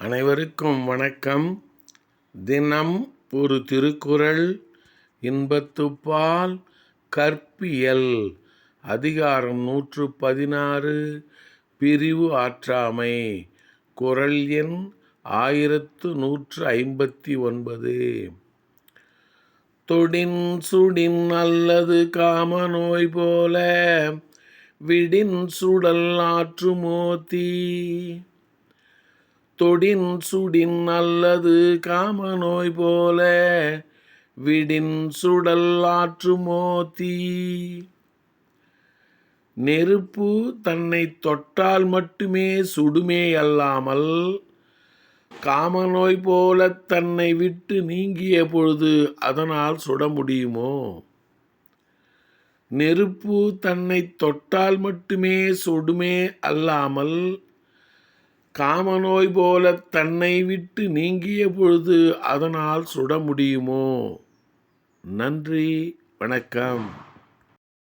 அனைவருக்கும் வணக்கம். தினம் ஒரு திருக்குறள் இன்பத்துப்பால் கற்பியல் அதிகாரம் நூற்று பதினாறு பிரிவு ஆற்றாமை குரல் எண் ஆயிரத்து நூற்று ஐம்பத்தி ஒன்பது. தொடின் சுடின் அல்லது காம நோய் போல விடின் சுடல் ஆற்றுமோத்தி தொடின் சுடின் அல்லது காம நோய் போல விடின் சுடல் ஆற்றுமோ தீ நெருப்பு தன்னை தொட்டால் மட்டுமே சுடுமே அல்லாமல் காமநோய் போல தன்னை விட்டு நீங்கிய பொழுது அதனால் சுட முடியுமோ? நெருப்பு தன்னை தொட்டால் மட்டுமே சுடுமே அல்லாமல் காமநோய் போல தன்னை விட்டு நீங்கிய பொழுது அதனால் சுட முடியுமோ? நன்றி வணக்கம்.